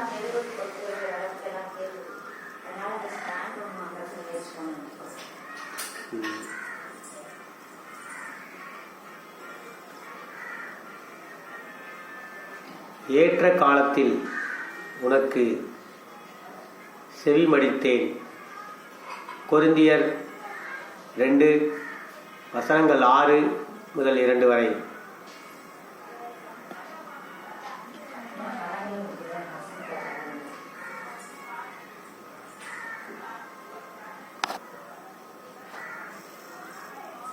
அளவுக்கு எல்லாம் கேட்குது அதனால அந்த ஸ்டாண்ட் ஒன்று ஏற்ற காலத்தில் உனக்கு செவிமடித்தேன். கொருந்தியர் ரெண்டு வசனங்கள் ஆறு முதல் இரண்டு வரை.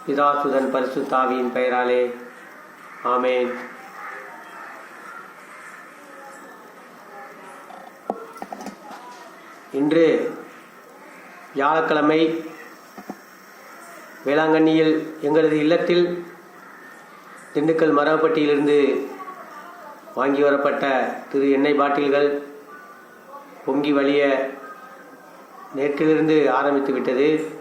பிதாசுதன் பரிசுத்தாவியின் பெயராலே. ஆமேன். இன்று வியாழக்கிழமை வேளாங்கண்ணியில் எங்களது இல்லத்தில் திண்டுக்கல் மரவப்பட்டியிலிருந்து வாங்கி வரப்பட்ட திரு எண்ணெய் பாட்டில்கள் பொங்கி வழிய நேற்றிலிருந்து ஆரம்பித்து விட்டது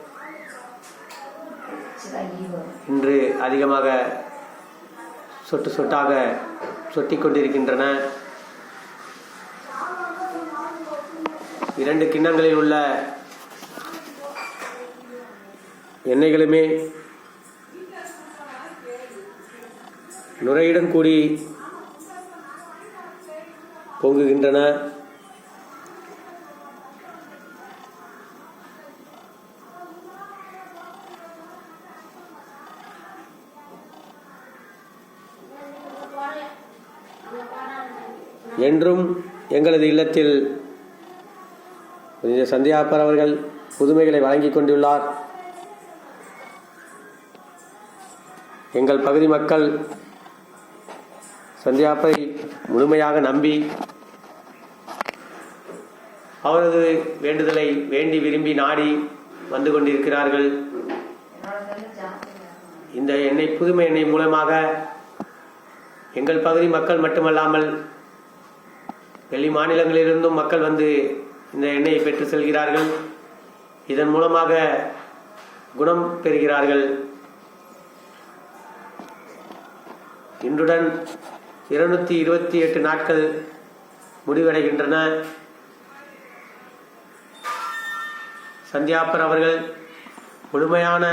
இன்று அதிகமாக சொட்டு சொட்டாக சொட்டிக் கொண்டிருக்கின்றன. இரண்டு கிண்ணங்களில் உள்ள எண்ணெய்களுமே நுரையுடன் கூடி பொங்குகின்றன. என்றும் எங்களது இல்லத்தில் சந்தியாப்பர் அவர்கள் புதுமைகளை வழங்கி கொண்டுள்ளார். எங்கள் பகுதி மக்கள் சந்தியாப்பரை முழுமையாக நம்பி அவரது வேண்டுதலை வேண்டி விரும்பி நாடி வந்து கொண்டிருக்கிறார்கள். இந்த எண்ணெய் புதுமை எண்ணெய் மூலமாக எங்கள் பகுதி மக்கள் மட்டுமல்லாமல் வெளி மாநிலங்களிலிருந்தும் மக்கள் வந்து இந்த எண்ணெயை பெற்று செல்கிறார்கள். இதன் மூலமாக குணம் பெறுகிறார்கள். இன்றுடன் இருநூத்தி இருபத்தி எட்டு நாட்கள் முடிவடைகின்றன. சந்தியாப்பர் அவர்கள் முழுமையான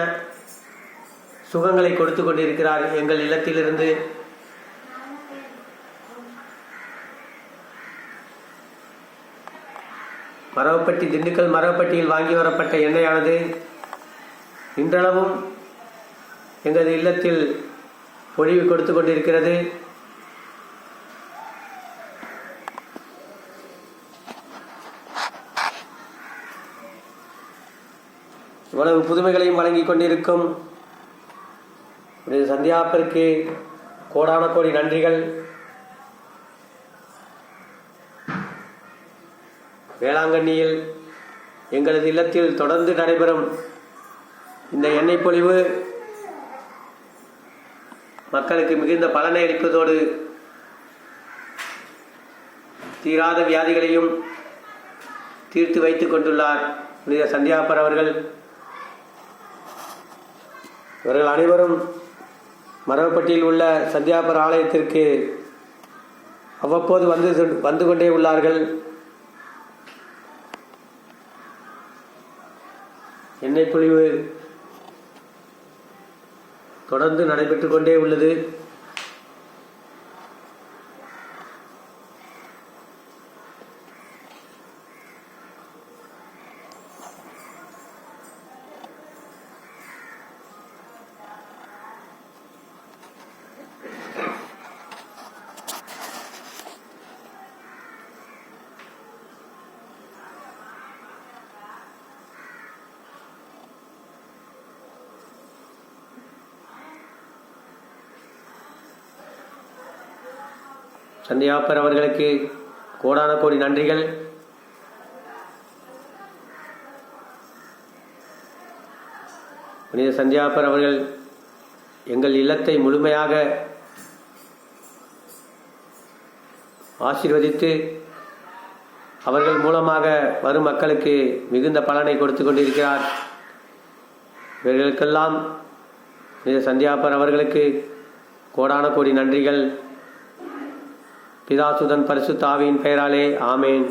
சுகங்களை கொடுத்து கொண்டிருக்கிறார் எங்கள் இல்லத்திலிருந்து. மரவப்பட்டி திண்டுக்கல் மரவப்பட்டியில் வாங்கி வரப்பட்ட எண்ணெயானது இன்றளவும் எங்களது இல்லத்தில் பொழிவு கொடுத்து கொண்டிருக்கிறது. இவ்வளவு புதுமைகளையும் வழங்கிக் கொண்டிருக்கும் சந்தியாப்பிற்கு கோடான கோடி நன்றிகள். வேளாங்கண்ணியில் எங்களது இல்லத்தில் தொடர்ந்து நடைபெறும் இந்த எண்ணெய் பொழிவு மக்களுக்கு மிகுந்த பலனை அளிப்பதோடு தீராத வியாதிகளையும் தீர்த்து வைத்துக் கொண்டுள்ளார் புனித சந்தியாபர் அவர்கள். இவர்கள் அனைவரும் மரவப்பட்டியில் உள்ள சந்தியாபர் ஆலயத்திற்கு அவ்வப்போது வந்து வந்து கொண்டே உள்ளார்கள். எண்ணெய் பொழிவு. தொடர்ந்து நடைபெற்றுக் கொண்டே உள்ளது. சந்தியாப்பர் அவர்களுக்கு கோடான கோடி நன்றிகள். புனித சந்தியாப்பர் அவர்கள் எங்கள் இல்லத்தை முழுமையாக ஆசீர்வதித்து அவர்கள் மூலமாக வரும் மக்களுக்கு மிகுந்த பலனை கொடுத்து கொண்டிருக்கிறார். இவர்களுக்கெல்லாம் புனித சந்தியாப்பர் அவர்களுக்கு கோடான கோடி நன்றிகள். பிதாசுதன் பரிசுத்தாவியின் பெயராலே ஆமேன்.